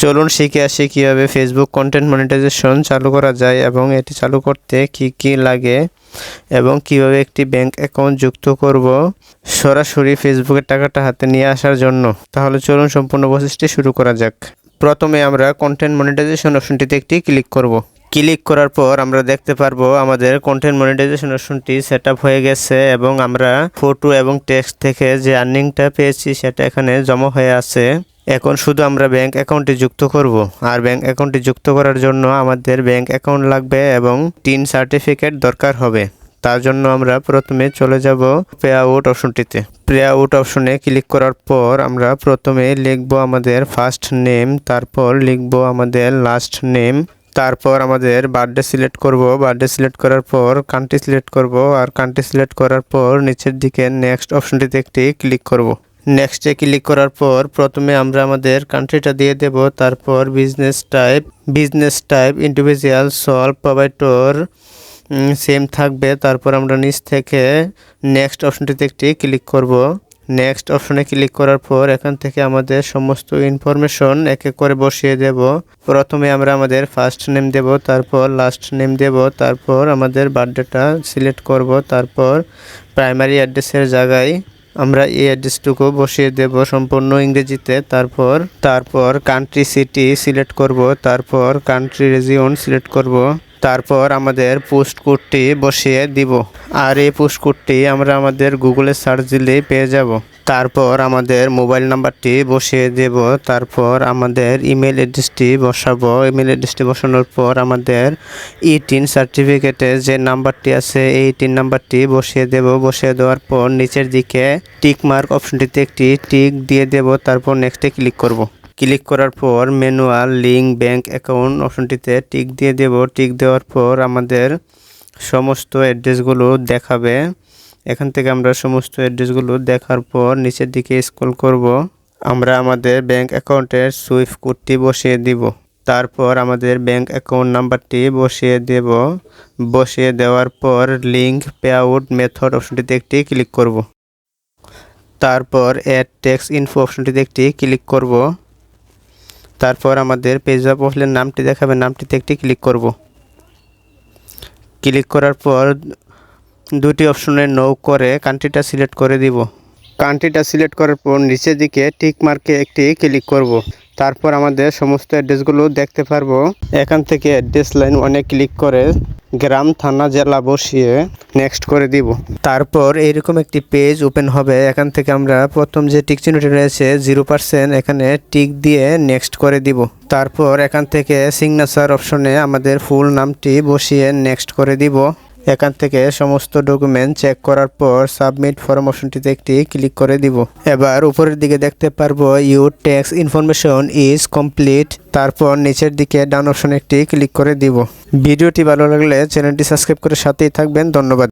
চলুন শিখে আসি কীভাবে ফেসবুক কন্টেন্ট মনিটাইজেশন চালু করা যায় এবং এটি চালু করতে কি কি লাগে এবং কীভাবে একটি ব্যাংক অ্যাকাউন্ট যুক্ত করব সরাসরি ফেসবুকের টাকাটা হাতে নিয়ে আসার জন্য। তাহলে চলুন সম্পূর্ণ প্রসেসটি শুরু করা যাক। প্রথমে আমরা কন্টেন্ট মনিটাইজেশন অপশনটিতে একটি ক্লিক করব। ক্লিক করার পর আমরা দেখতে পারব আমাদের কন্টেন্ট মনিটাইজেশন অপশনটি সেট হয়ে গেছে এবং আমরা ফটো এবং টেক্সট থেকে যে আর্নিংটা পেয়েছি সেটা এখানে জমা হয়ে আছে। এখন শুধু আমরা ব্যাংক অ্যাকাউন্টটি যুক্ত করব, আর ব্যাংক অ্যাকাউন্টটি যুক্ত করার জন্য আমাদের ব্যাংক অ্যাকাউন্ট লাগবে এবং টিন সার্টিফিকেট দরকার হবে। তার জন্য আমরা প্রথমে চলে যাব পে আউট অপশনটিতে পে আউট অপশনে ক্লিক করার পর আমরা প্রথমে লিখব আমাদের ফার্স্ট নেম তারপর লিখব আমাদের লাস্ট নেম তারপর আমাদের বার্থডে সিলেক্ট করব। বার্থডে সিলেক্ট করার পর কান্ট্রি সিলেক্ট করব, আর কান্ট্রি সিলেক্ট করার পর নিচের দিকে নেক্সট অপশনটিতে একটি ক্লিক করব। নেক্সটে ক্লিক করার পর প্রথমে আমরা আমাদের কান্ট্রিটা দিয়ে দেব। তারপর business type business type individual solve provider same থাকবে। তারপর আমরা নিচ থেকে নেক্সট অপশনটিতে একটি ক্লিক করব। নেক্সট অপশনে ক্লিক করার পর এখান থেকে আমাদের সমস্ত ইনফরমেশন এক এক করে বসিয়ে দেব। প্রথমে আমরা আমাদের ফার্স্ট নেম দেব, তারপর লাস্ট নেম দেব, তারপর আমাদের বার্থডেটা সিলেক্ট করব। তারপর প্রাইমারি অ্যাড্রেসের জায়গায় আমরা এই অ্যাড্রেসটুকু বসিয়ে দেব সম্পূর্ণ ইংরেজিতে, তারপর তারপর কান্ট্রি সিটি সিলেক্ট করব, তারপর কান্ট্রি রেজিয়ন সিলেক্ট করব। তারপর আমাদের পোস্ট কোডটি বসিয়ে দিব। আর এই পোস্ট কোডটি আমরা আমাদের গুগলে সার্চ দিলেই পেয়ে যাব। তারপর আমাদের মোবাইল নাম্বারটি বসিয়ে দেব। তারপর আমাদের ইমেল অ্যাড্রেসটি বসাবো। ইমেল অ্যাড্রেসটি বসানোর পর আমাদের ই টিন সার্টিফিকেটের যে নাম্বারটি আছে, এই টিন নাম্বারটি বসিয়ে দেব। বসিয়ে দেওয়ার পর নিচের দিকে টিক মার্ক অপশনটিতে একটি টিক দিয়ে দেব। তারপর নেক্সটে ক্লিক করব। ক্লিক করার পর ম্যানুয়াল লিঙ্ক ব্যাংক অ্যাকাউন্ট অপশনটিতে টিক দিয়ে দেব। টিক দেওয়ার পর আমাদের সমস্ত অ্যাড্রেসগুলো দেখাবে। এখান থেকে আমরা সমস্ত অ্যাড্রেসগুলো দেখার পর নিচের দিকে স্ক্রল করব। আমরা আমাদের ব্যাংক অ্যাকাউন্টের সুইফট কোডটি বসিয়ে দিব। তারপর আমাদের ব্যাংক অ্যাকাউন্ট নাম্বারটি বসিয়ে দেব। বসিয়ে দেওয়ার পর লিঙ্ক পে আউট মেথড অপশনটিতে একটি ক্লিক করব। তারপর অ্যাড টেক্স ইনফো অপশনটিতে একটি ক্লিক করব। তারপর আমাদের পেজ অফ প্রোফাইলের নামটি দেখাবে, নামটিতে একটি ক্লিক করব। ক্লিক করার পর দুটি অপশনে নো করে কান্ট্রিটা সিলেক্ট করে দিব। কান্ট্রিটা সিলেক্ট করার পর নিচের দিকে টিক মার্কে একটি ক্লিক করব। তারপর আমাদের সমস্ত অ্যাড্রেসগুলো দেখতে পারব। এখান থেকে অ্যাড্রেস লাইন অনেক ক্লিক করে গ্রাম, থানা, জেলা বসিয়ে নেক্সট করে দিব। তারপর এইরকম একটি পেজ ওপেন হবে, এখান থেকে আমরা প্রথম যে টিক চিহ্নটি রয়েছে জিরো পার্সেন্ট এখানে টিক দিয়ে নেক্সট করে দিব। তারপর এখান থেকে সিগনেচার অপশনে আমাদের ফুল নামটি বসিয়ে নেক্সট করে দিব। এখান থেকে সমস্ত ডকুমেন্ট চেক করার পর সাবমিট ফর্ম অপশনটিতে একটি ক্লিক করে দিব। এবার উপরের দিকে দেখতে পারব you tax information is complete তারপর নিচের দিকে ডান অপশন একটি ক্লিক করে দিব। ভিডিওটি ভালো লাগলে চ্যানেলটি সাবস্ক্রাইব করে সাথেই থাকবেন। ধন্যবাদ।